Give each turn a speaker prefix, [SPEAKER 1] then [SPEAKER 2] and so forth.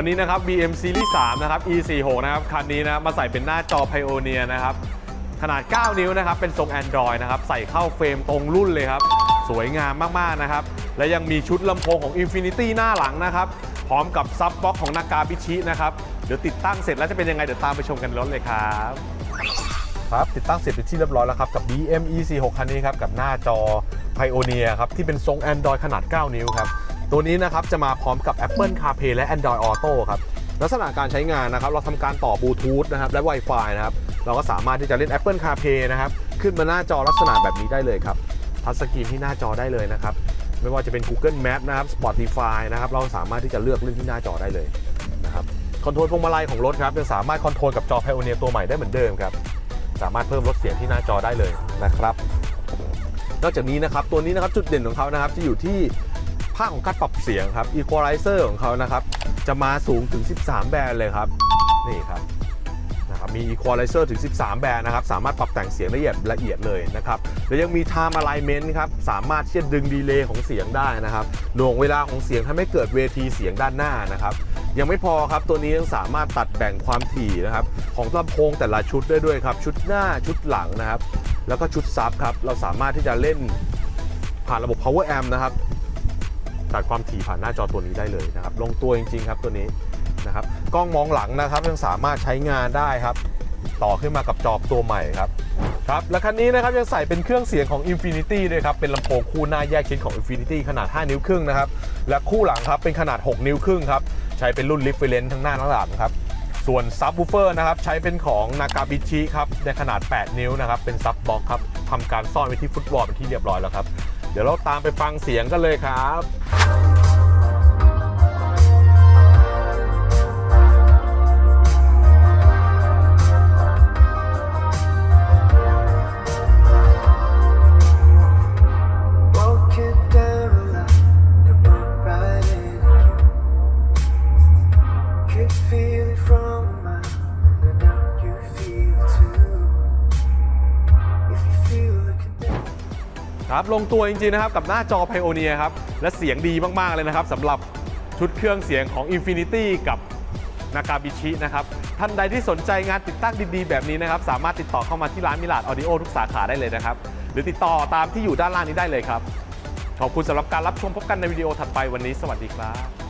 [SPEAKER 1] วันนี้นะครับ BM Series 3 นะครับ E46 นะครับ คันนี้นะมาใส่เป็นหน้าจอ Pioneer นะครับ ขนาด 9 นิ้วนะครับ เป็นทรง Android นะครับ ใส่เข้าเฟรมตรงรุ่นเลยครับ สวยงามมาก ๆ นะครับ และยังมีชุดลำโพงของ Infinity หน้าหลังนะครับ พร้อมกับซับบ็อกของนากาบิชินะครับ เดี๋ยวติดตั้งเสร็จแล้วจะเป็นยังไง เดี๋ยวตามไปชมกันในรถเลยครับครับติดตั้งเสร็จเป็นที่เรียบร้อยแล้วครับกับ BM E46 คันนี้ครับกับหน้าจอ Pioneer ครับที่เป็นทรง Android ขนาด 9 นิ้วครับ ตัวนี้นะครับจะมาพร้อมกับ Apple CarPlay และ Android Auto ครับลักษณะการใช้งานนะครับ เราทำการต่อบลูทูธนะครับและ Wi-Fi นะครับ เราก็สามารถที่จะเล่น Apple CarPlay นะครับ ขึ้นมาหน้าจอลักษณะแบบนี้ได้เลยครับทัชสกรีนที่หน้าจอได้เลยนะครับ ไม่ว่าจะเป็น Google Map นะครับ Spotify นะครับ เราสามารถที่จะเลือกเล่นที่หน้าจอได้เลยนะครับคอนโทรลพวงมาลัยของรถครับยังสามารถคอนโทรลกับจอ Pioneer ตัวใหม่ได้เหมือนเดิมครับ สามารถเพิ่มลดเสียงที่หน้าจอได้เลยนะครับ นอกจากนี้นะครับตัวนี้นะครับจุดเด่นของเขานะครับจะอยู่ที่ ภาคของการปรับเสียงครับ Equalizer ของเขานะครับ จะมาสูงถึง 13 แบรนด์เลยครับ นี่ครับนะครับมี Equalizer ถึง 13 แบรนด์นะครับ สามารถปรับแต่งเสียงละเอียดละเอียดเลยนะครับแล้วยังมี Time Alignment ครับ สามารถที่จะดึงดีเลย์ของเสียงได้นะครับหน่วงเวลาของเสียงทำให้เกิดเวทีเสียงด้านหน้านะครับ ยังไม่พอครับ ตัวนี้ยังสามารถตัดแบ่งความถี่นะครับ ของลำโพงแต่ละชุดได้ด้วยครับ ชุดหน้าชุดหลังนะครับ แล้วก็ชุดซับครับ เราสามารถที่จะเล่นผ่านระบบ power amp นะครับ ตัดความถี่ผ่านหน้าจอตัวนี้ได้เลยนะครับ ลงตัวจริง ๆ ครับตัวนี้นะครับ กล้องมองหลังนะครับยังสามารถใช้งานได้ครับ ต่อขึ้นมากับจอตัวใหม่ครับครับ และคันนี้นะครับยังใส่เป็นเครื่องเสียงของ Infinity ด้วยครับ เป็นลำโพงคู่หน้าแยกชิ้นของ Infinity ขนาด 5 นิ้วครึ่งนะครับ และคู่หลังครับเป็นขนาด 6 นิ้วครึ่งครับ ใช้เป็นรุ่น Reference ทั้งหน้าทั้งหลังครับ ส่วนซับ w ูเฟอร์นะครับใช้เป็นของ Nakabichi ครับ ในขนาด 8 นิ้วนะครับ เป็นซับบ็อกครับทำการซ่อนไว้ที่ฟุตบอลเป็นที่เรียบร้อยแล้วครับ เดี๋ยวเราตามไปฟังเสียงกันเลยครับ ครับลงตัวจริงๆนะครับกับหน้าจอ Pioneer ครับและเสียงดีมากๆเลยนะครับสำหรับชุดเครื่องเสียงของ Infinity กับนากาบิชินะครับท่านใดที่สนใจงานติดตั้งดีๆ แบบนี้นะครับ สามารถติดต่อเข้ามาที่ร้านมิลาดออดิโอทุกสาขาได้เลยนะครับ หรือติดต่อตามที่อยู่ด้านล่างนี้ได้เลยครับ ขอบคุณสำหรับการรับชมพบกันในวิดีโอถัดไปวันนี้ สวัสดีครับ